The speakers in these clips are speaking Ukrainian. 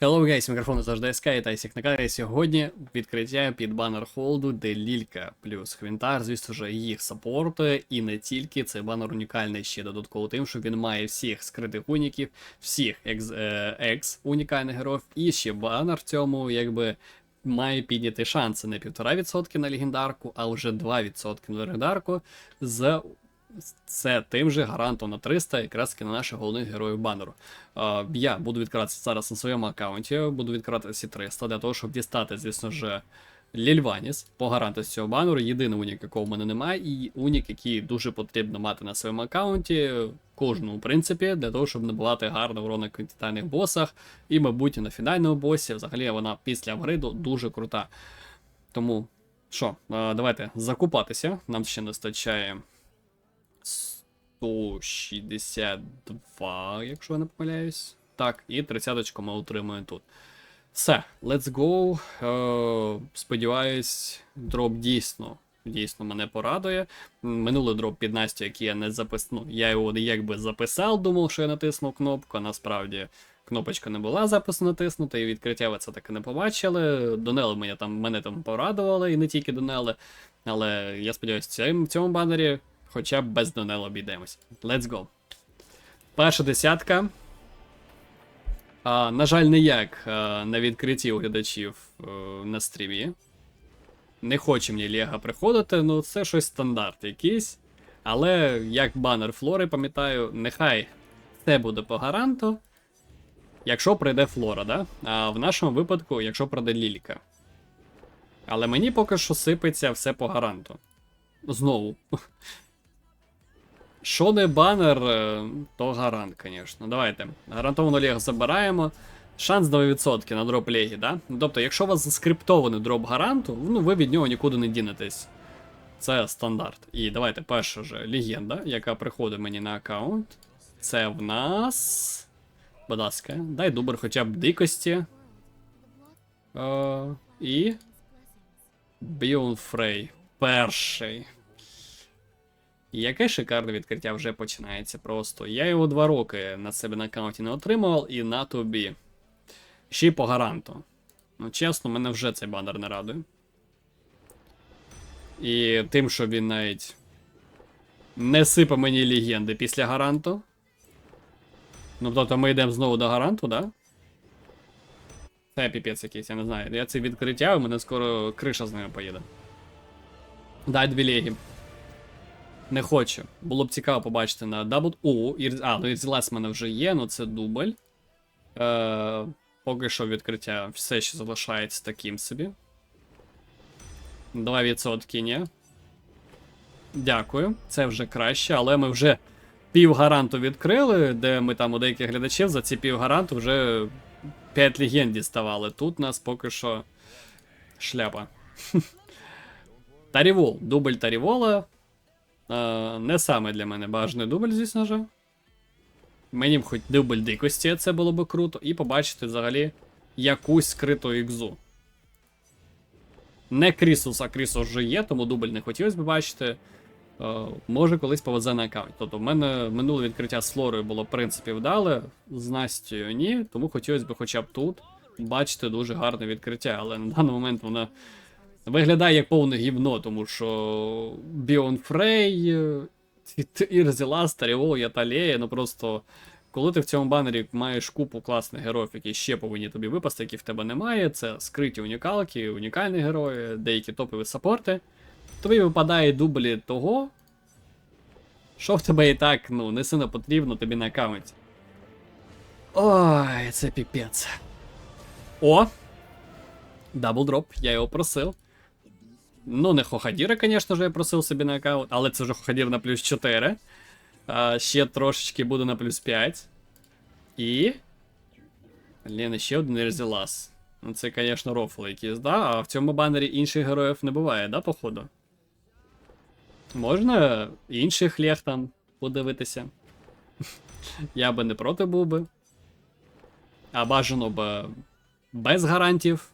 Hello guys, мікрофон завжди СК і Тайсік на каналі. Сьогодні відкриття під банер холду, де Лілька плюс Хвінтар, звісно ж, їх саппортує, і не тільки цей банер унікальний ще додатково тим, що він має всіх скритих уніків, всіх екс, е, екс унікальних героїв, і ще банер в цьому якби має підняти шанси не 1,5% на легендарку, а вже 2% на легендарку з це тим же гарантом на 300, якраз на наших головних героїв банеру. Я буду відкриватися зараз на своєму аккаунті, буду відкривати всі 300 для того, щоб дістати, звісно ж, Лільваніс по гаранту з цього банеру. Єдиний унік, якого в мене немає, і унік, який дуже потрібно мати на своєму аккаунті, кожному, в принципі, для того, щоб набувати гарний урон на континентальних босах, і, мабуть, на фінальному босі. Взагалі вона після апгрейду дуже крута. Тому, що, давайте закупатися. Нам ще не вистачає 162, якщо я не помиляюсь. Так, і 30 ми отримуємо тут. Все, let's go. Е, сподіваюсь, дроп дійсно дійсно мене порадує. Минулий дроп під Настю, який я не записав. Ну, я його якби записав, думав, що я натиснув кнопку. а Насправді кнопочка не була запису натиснута, і відкриття ви це таки не побачили. Донели мене там мене там порадували, і не тільки Донели. Але я сподіваюся, в цьому банері хоча б без Донел обійдемось. Let's go. Перша десятка. А, на жаль, не як а, на відкритті у глядачів а, на стрімі. Не хоче мені Лего приходити, ну це щось стандарт якийсь. Але як банер Флори, пам'ятаю, нехай це буде по гаранту. Якщо прийде Флора, да? А в нашому випадку, якщо прийде Лілька. Але мені поки що сипеться все по гаранту. Знову. Що не банер, е, то гарант, звісно. Давайте. Гарантовану Лего забираємо. Шанс 2% на дроп Легі, да? Тобто, якщо у вас заскриптований дроп гаранту, ну ви від нього нікуди не дінетесь. Це стандарт. І давайте перша же легенда, яка приходить мені на аккаунт. Це в нас. Будь ласка, дай дубер хоча б дикості. Е, і. Біон Фрей. Перший. Яке шикарне відкриття вже починається просто. Я його два роки на себе на аккаунті не отримував, і на тобі. Ще й по гаранту. Ну, чесно, мене вже цей банер не радує. І тим, що він навіть не сипе мені легенди після гаранту. Ну, тобто ми йдемо знову до гаранту, да? Це піпець якийсь, я не знаю. Я це відкриття, у мене скоро криша з ними поїде. Дай дві легі. Не хочу. Було б цікаво побачити на дабл. О, ір... а, ну Ірзілес в мене вже є, ну це дубль. Е, Поки що відкриття все ще залишається таким собі. 2% ні. Дякую, це вже краще, але ми вже півгаранту відкрили, де ми там у деяких глядачів за ці півгаранту вже 5 легенд діставали. Тут нас поки що шляпа. Тарівол, дубль Тарівола. Е, не саме для мене бажаний дубль, звісно ж. Мені б хоч дубль дикості, це було б круто, і побачити взагалі якусь скриту ікзу. Не Крісус, а Крісус вже є, тому дубль не хотілося б бачити. Е, може колись повезе на аккаунт. Тобто в мене минуле відкриття з Флорою було в принципі вдале, з Настю ні, тому хотілося б хоча б тут бачити дуже гарне відкриття, але на даний момент воно виглядає як повне гівно, тому що Біон Фрей, Ірзіла, Старіво, Яталея, ну просто. Коли ти в цьому банері маєш купу класних героїв, які ще повинні тобі випасти, які в тебе немає, це скриті унікалки, унікальні герої, деякі топові саппорти, тобі випадає дублі того, що в тебе і так ну, не сильно потрібно тобі на аккаунті. Ой, це піпець. О! Даблдроп, я його просив. Ну, не Хохадіра, звісно ж, я просив собі на аккаунт, але це вже Хохадір на плюс 4. А, ще трошечки буде на плюс 5. І. Блін, ще один Ерзелас. Ну, це, звісно, рофл якийсь, да? А в цьому банері інших героїв не буває, да, походу? Можна інших лег там подивитися. Я би не проти був би. А бажано б без гарантів.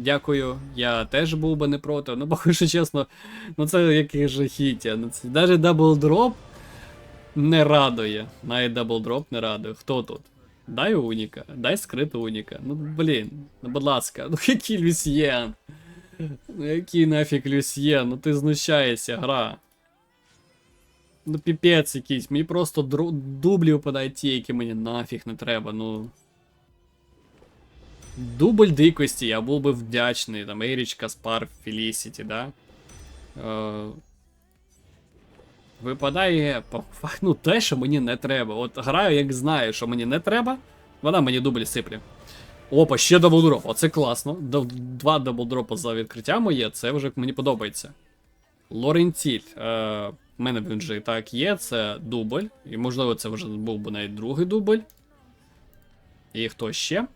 Дякую, я теж був би не проти. Ну, поки що чесно, ну це який жахіття. Ну, це, навіть даблдроп не радує. Навіть даблдроп не радує. Хто тут? Дай уніка, дай скриту уніка. Ну блін, ну будь ласка, ну який Люсьєн? Ну який нафіг Люсьєн? Ну ти знущаєшся, гра. Ну піпець якийсь, мені просто дублі випадають ті, які мені нафіг не треба, ну. Дубль дикості, я був би вдячний, там Еріч, Каспар, Фелісіті, да? Е, випадає по ну, те, що мені не треба. От граю, як знаю, що мені не треба, вона мені дублі сипле. Опа, ще даблдроп, оце класно. Два даблдропа за відкриття моє, це вже мені подобається. Лорентіль. Е, в мене він вже і так є, це дубль. І можливо, це вже був би навіть другий дубль. І хто ще?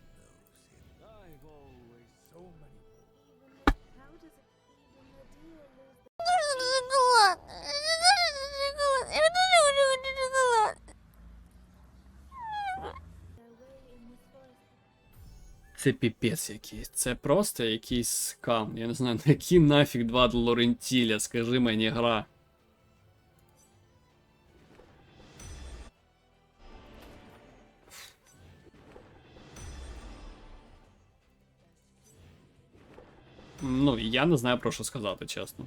Це піпець якийсь. Це просто якийсь скам. Я не знаю, на які нафіг два Лорентіля, скажи мені гра. Ну, я не знаю про що сказати, чесно.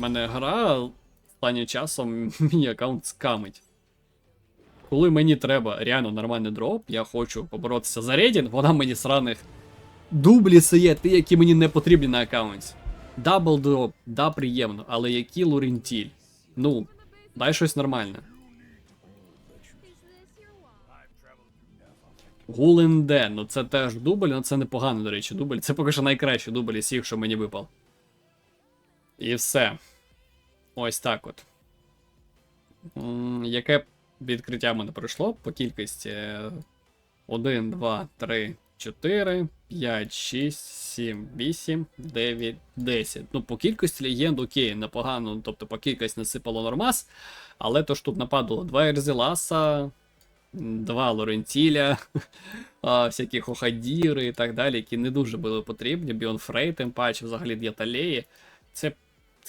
Мене гра останнім часом мій аккаунт скамить. Коли мені треба реально нормальний дроп, я хочу поборотися за рейтинг, вона мені сраних дублі сиє, ті, які мені не потрібні на аккаунті. Дабл дроп, да, приємно, але які лурентіль? Ну, дай щось нормальне. Гуленде, ну це теж дубль, ну це непоганий, до речі, дубль. Це поки що найкращий дубль із всіх, що мені випав. І все. Ось так от. Яке відкриття мене пройшло по кількості 1, 2, 3, 4, 5, 6, 7, 8, 9, 10. Ну, по кількості легенд окей, непогано, ну, тобто по кількості насипало нормас, але то ж тут нападало 2 Ерзеласа, 2 Лорентіля, всякі Хохадіри і так далі, які не дуже були потрібні. Біон Фрей, тим паче, взагалі Д'яталеї. Це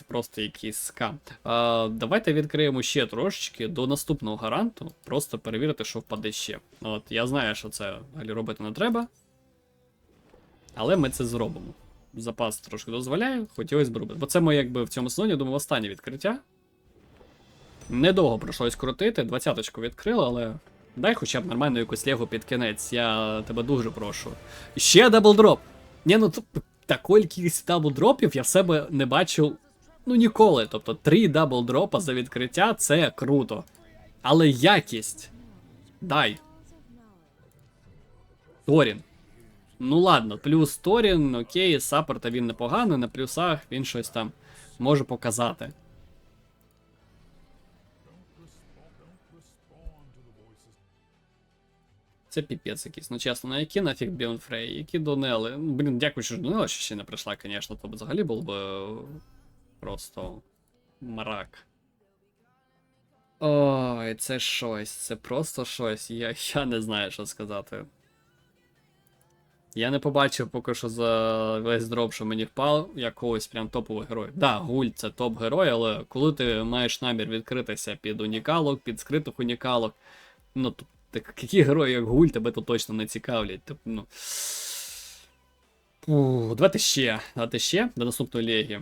це просто якийсь скам. А, давайте відкриємо ще трошечки до наступного гаранту. Просто перевірити, що впаде ще. От я знаю, що це робити не треба. Але ми це зробимо. Запас трошки дозволяє, хотілося б робити. Бо це моє якби в цьому сезоні, думаю, останнє відкриття. Недовго прийшлось крутити, двадцяточку відкрили, але. Дай хоча б нормальну якусь легу під кінець, я тебе дуже прошу. Ще даблдроп! Ні, ну такої кількості даблдропів я в себе не бачив ну ніколи. Тобто три даблдропа за відкриття це круто. Але якість. Дай. Торін. Ну ладно, плюс Торін, окей, саппорта він непоганий, на плюсах він щось там може показати. Це піпець якийсь. Ну чесно, на які нафіг Біон Фрей, які Донели. Ну, блін, дякую, що Донела ще не прийшла, звісно, то б взагалі був би просто мрак. Ой, це щось, це просто щось. Я, я не знаю, що сказати. Я не побачив поки що за весь дроп, що мені впав, якогось прям топового героя. Да, гуль це топ-герой, але коли ти маєш намір відкритися під унікалок, під скритих унікалок, ну то так які герої, як гуль, тебе то точно не цікавлять. Тип, ну. Фу, давайте ще. Давайте ще до наступної легі.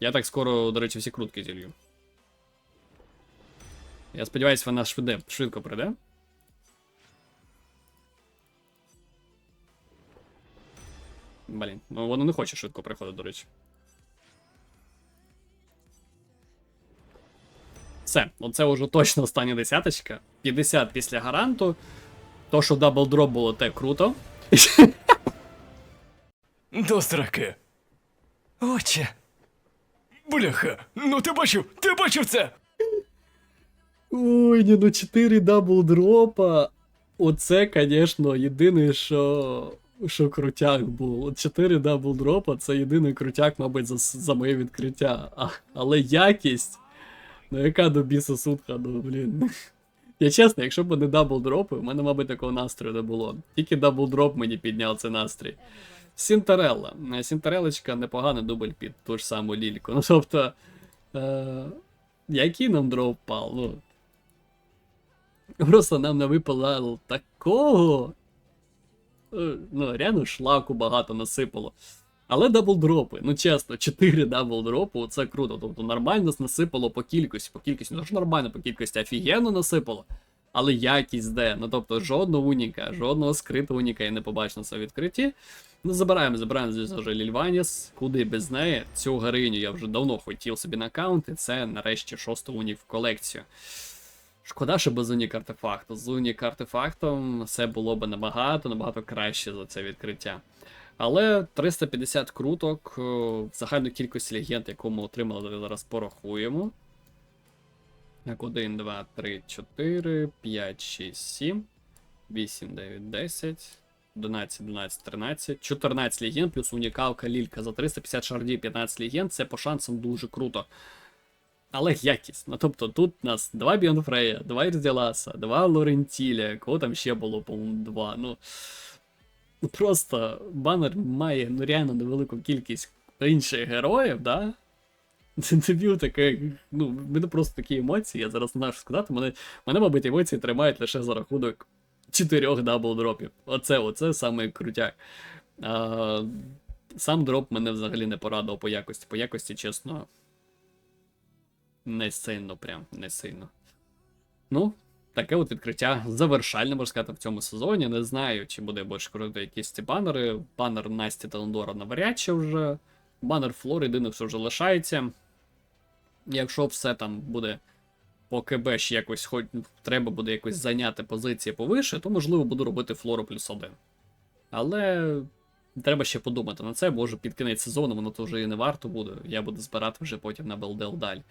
Я так скоро, до речі, всі крутки зілью. Я сподіваюся, вона швиде, швидко прийде. Блін, ну воно не хоче швидко приходити, до речі. Все, оце вже точно остання десяточка. 50 після гаранту. То, що даблдроп було, те круто. До сраки. Отче. Бляха, ну ти бачив, ти бачив це? Ой, ні, ну 4 даблдропа. Оце, звісно, єдине, що. Що крутяк був. От 4 даблдропа це єдиний крутяк, мабуть, за, за моє відкриття. А, але якість. Ну яка до біса сутка, ну блін. Я чесно, якщо б не даблдропи, у мене, мабуть, такого настрою не було. Тільки даблдроп мені підняв цей настрій. Сінтарелла. Е, Сінтарелочка непоганий дубль під ту ж саму лільку. Ну тобто. Е- який нам дроп впав? Ну. Просто нам не випало такого. е, Ну, реально шлаку багато насипало. Але даблдропи, ну чесно, 4 даблдропу це круто. Тобто нормально насипало по кількості, по кількості, ну ж нормально по кількості, офігенно насипало. Але якість де. Ну тобто жодного уніка, жодного скритого уніка я не побачив на це відкритті. Ну, забираємо, забираємо, звісно ж, Лільваніс. Куди без неї. Цю гариню я вже давно хотів собі на аккаунт, і це нарешті шостий унік в колекцію. Шкода, що без унік артефакту. З унік артефактом все було б набагато, набагато краще за це відкриття. Але 350 круток е, загальну кількість легенд, яку ми отримали, зараз порахуємо. Так, 1, 2, 3, 4, 5, 6, 7, 8, 9, 10, 11, 12, 13, 14 легенд, плюс унікалка лілька за 350 шардів, 15 легенд. Це по шансам дуже круто. Але якість. Ну тобто тут у нас два Біонфрея, два Ірділаса, два Лорентіля, кого там ще було, по-моєму, два. Ну просто банер має ну реально невелику кількість інших героїв, да? Дебют таке, ну, в мене просто такі емоції, я зараз не знаю, що сказати. Мене, мене, мабуть, емоції тримають лише за рахунок чотирьох даблдропів. Оце, оце саме крутяк. А, сам дроп мене взагалі не порадував по якості. По якості, чесно, не сильно, прям, не сильно. Ну, таке от відкриття завершальне, можна сказати, в цьому сезоні. Не знаю, чи буде більше круто якісь ці банери. Банер Насті Таландора навряд чи вже. Банер Флор єдине все вже лишається. Якщо все там буде по КБ якось, хоч треба буде якось зайняти позиції повише, то можливо буду робити флору плюс один. Але треба ще подумати на це, може під кінець сезону воно то вже і не варто буде. Я буду збирати вже потім на белдел далі.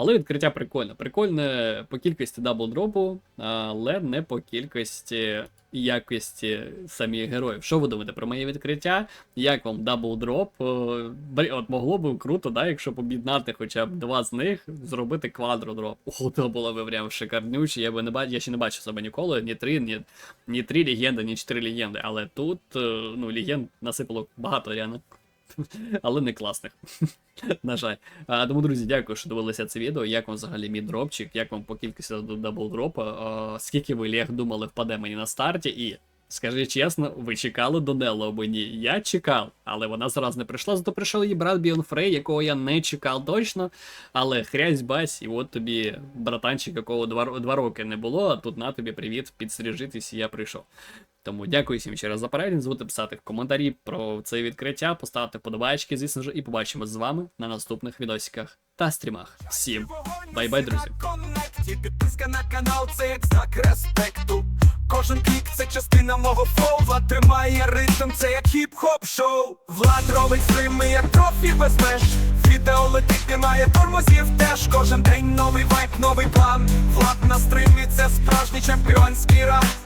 Але відкриття прикольне. Прикольне по кількості даблдропу, але не по кількості якості самих героїв. Що ви думаєте про моє відкриття? Як вам даблдроп? Е, От могло б круто, да, якщо об'єднати хоча б два з них, зробити квадродроп. О, то було б прям шикарнюче. Я би не бачив, я ще не бачив себе ніколи. Ні три, ні, ні три легенди, ні чотири легенди. Але тут, е, ну, легенд насипало багато реально. Але не класних. На жаль. А, тому, друзі, дякую, що дивилися це відео. Як вам взагалі мій дропчик, як вам по кількості даблдропа, скільки ви Лег думали впаде мені на старті, і скажіть чесно, ви чекали до Нелло або ні? Я чекав, але вона зараз не прийшла, зато прийшов її брат Біон Фрей, якого я не чекав точно. Але хрязь бась, і от тобі братанчик, якого два, два роки не було, а тут на тобі привіт, підстріжитись, і я прийшов. Тому дякую всім ще раз за перегляд. Забудьте писати в коментарі про це відкриття, поставити подобайки, звісно ж, і побачимо з вами на наступних відосиках та стрімах. Всім бай-бай, друзі! Кожен клік це частина мого фола тримає ритм, це як хіп-хоп шоу. Влад робить стрими, як трофі без меж. Відео летить, немає тормозів теж. Кожен день новий вайп, новий план. Влад на стримі, це справжній чемпіонський раунд.